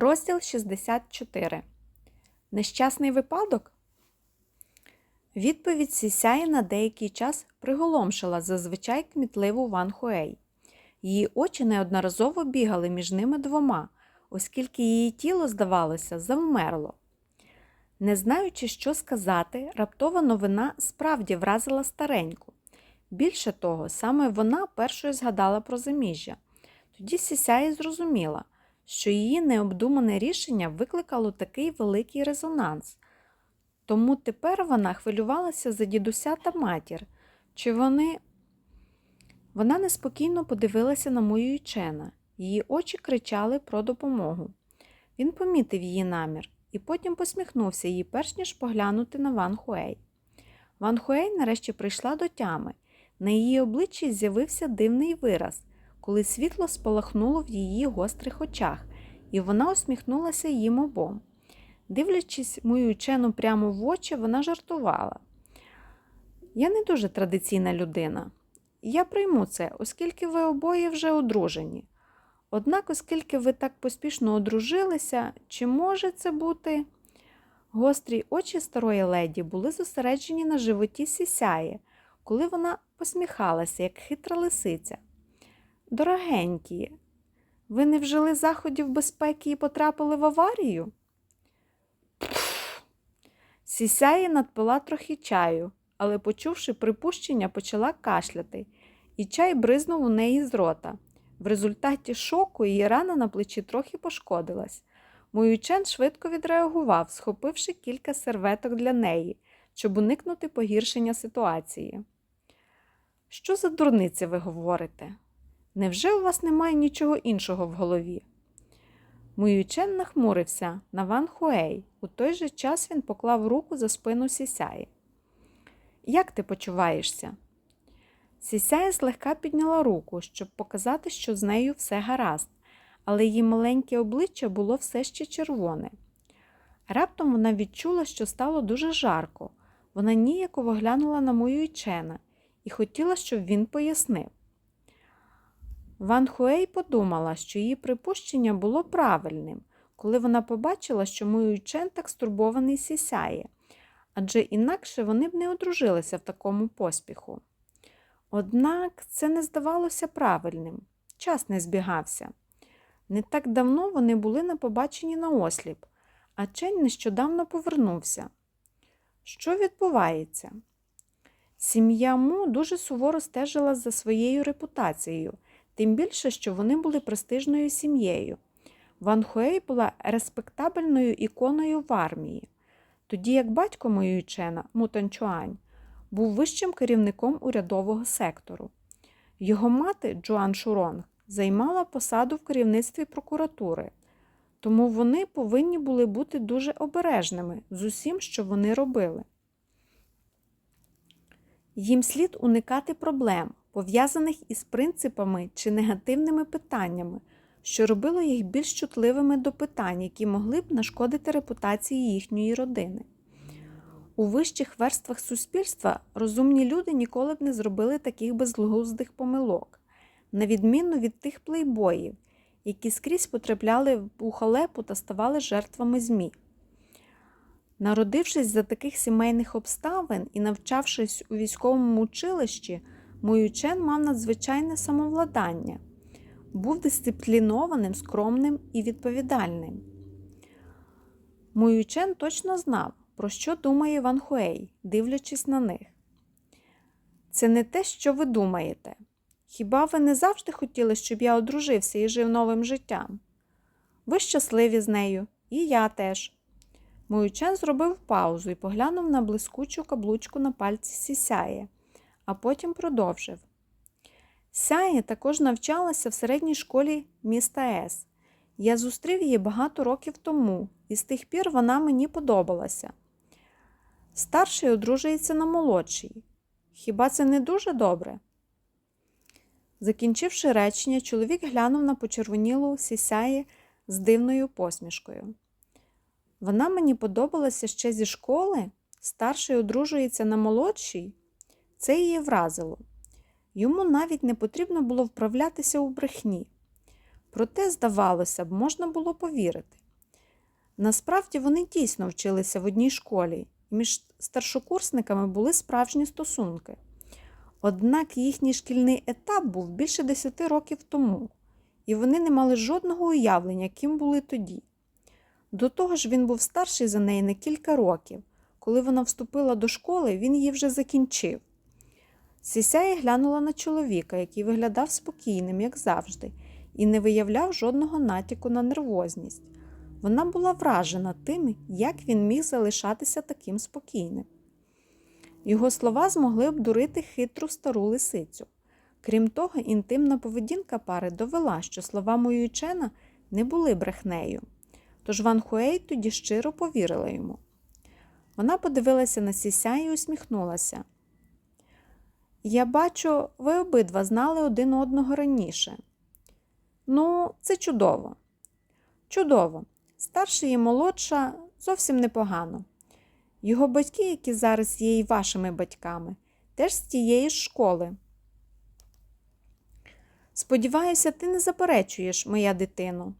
Розділ 64. Нещасний випадок? Відповідь Сісяї на деякий час приголомшила зазвичай кмітливу Ван Хуей. Її очі неодноразово бігали між ними двома, оскільки її тіло, здавалося, завмерло. Не знаючи, що сказати, раптова новина справді вразила стареньку. Більше того, саме вона першою згадала про заміжжя. Тоді Сісяї зрозуміла, що її необдумане рішення викликало такий великий резонанс. Тому тепер вона хвилювалася за дідуся та матір. Чи вони. Вона неспокійно подивилася на мою Ючена. Її очі кричали про допомогу. Він помітив її намір і потім посміхнувся їй, перш ніж поглянути на Ван Хуей. Ван Хуей нарешті прийшла до тями. На її обличчі з'явився дивний вираз, коли світло спалахнуло в її гострих очах, і вона усміхнулася їм обом. Дивлячись мою учену прямо в очі, вона жартувала. Я не дуже традиційна людина. Я прийму це, оскільки ви обоє вже одружені. Однак, оскільки ви так поспішно одружилися, чи може це бути? Гострі очі старої леді були зосереджені на животі сісяє, коли вона посміхалася, як хитра лисиця. Дорогенькі, ви не вжили заходів безпеки і потрапили в аварію? Сісяє надпила трохи чаю, але, почувши припущення, почала кашляти, і чай бризнув у неї з рота. В результаті шоку її рана на плечі трохи пошкодилась. Моючен швидко відреагував, схопивши кілька серветок для неї, щоб уникнути погіршення ситуації. Що за дурниці ви говорите? Невже у вас немає нічого іншого в голові? Моючен нахмурився на Ван Хуей. У той же час він поклав руку за спину Сісяї. Як ти почуваєшся? Сісяя злегка підняла руку, щоб показати, що з нею все гаразд, але її маленьке обличчя було все ще червоне. Раптом вона відчула, що стало дуже жарко. Вона ніяково глянула на мою Ічена і хотіла, щоб він пояснив. Ван Хуей подумала, що її припущення було правильним, коли вона побачила, що мій Чен так стурбований сісяє, адже інакше вони б не одружилися в такому поспіху. Однак це не здавалося правильним, час не збігався. Не так давно вони були на побаченні на осліп, а Чень нещодавно повернувся. Що відбувається? Сім'я Му дуже суворо стежила за своєю репутацією, тим більше, що вони були престижною сім'єю. Ван Хуей була респектабельною іконою в армії, тоді як батько моєї Чена, Му Танчуань, був вищим керівником урядового сектору. Його мати Джоан Шуронг займала посаду в керівництві прокуратури, тому вони повинні були бути дуже обережними з усім, що вони робили. Їм слід уникати проблем, пов'язаних із принципами чи негативними питаннями, що робило їх більш чутливими до питань, які могли б нашкодити репутації їхньої родини. У вищих верствах суспільства розумні люди ніколи б не зробили таких безглуздих помилок, на відміну від тих плейбоїв, які скрізь потрапляли у халепу та ставали жертвами ЗМІ. Народившись за таких сімейних обставин і навчавшись у військовому училищі, Моючен мав надзвичайне самовладання, був дисциплінованим, скромним і відповідальним. Моючен точно знав, про що думає Ван Хуей, дивлячись на них. Це не те, що ви думаєте. Хіба ви не завжди хотіли, щоб я одружився і жив новим життям? Ви щасливі з нею, і я теж. Моючен зробив паузу і поглянув на блискучу каблучку на пальці сісяє, а потім продовжив. Сяє також навчалася в середній школі міста С. Я зустрів її багато років тому, і з тих пір вона мені подобалася. Старший одружується на молодшій. Хіба це не дуже добре? Закінчивши речення, чоловік глянув на почервонілу сісяє з дивною посмішкою. Вона мені подобалася ще зі школи, старший одружується на молодшій. Це її вразило. Йому навіть не потрібно було вправлятися у брехні. Проте, здавалося б, можна було повірити. Насправді вони дійсно вчилися в одній школі, між старшокурсниками були справжні стосунки. Однак їхній шкільний етап був більше 10 років тому, і вони не мали жодного уявлення, ким були тоді. До того ж, він був старший за неї на кілька років. Коли вона вступила до школи, він її вже закінчив. Сісяя глянула на чоловіка, який виглядав спокійним, як завжди, і не виявляв жодного натяку на нервозність. Вона була вражена тим, як він міг залишатися таким спокійним. Його слова змогли обдурити хитру стару лисицю. Крім того, інтимна поведінка пари довела, що слова Моюйчена не були брехнею. Тож Ван Хуей тоді щиро повірила йому. Вона подивилася на сіся і усміхнулася. Я бачу, ви обидва знали один одного раніше. Ну, це чудово. Чудово. Старша і молодша зовсім непогано. Його батьки, які зараз є і вашими батьками, теж з тієї школи. Сподіваюся, ти не заперечуєш, моя дитино.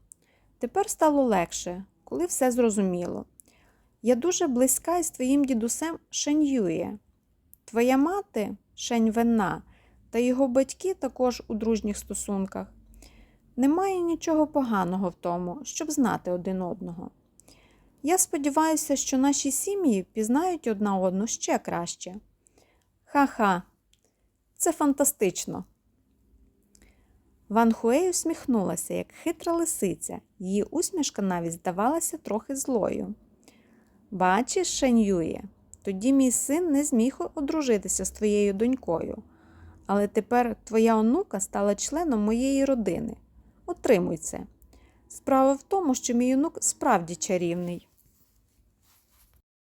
Тепер стало легше, коли все зрозуміло. Я дуже близька із твоїм дідусем Шеньює. Твоя мати Шень Венна та його батьки також у дружніх стосунках. Немає нічого поганого в тому, щоб знати один одного. Я сподіваюся, що наші сім'ї пізнають одна одну ще краще. Ха-ха, це фантастично. Ван Хуей усміхнулася, як хитра лисиця, її усмішка навіть здавалася трохи злою. Бачиш, Шенює, тоді мій син не зміг одружитися з твоєю донькою, але тепер твоя онука стала членом моєї родини. Отримуй це. Справа в тому, що мій онук справді чарівний.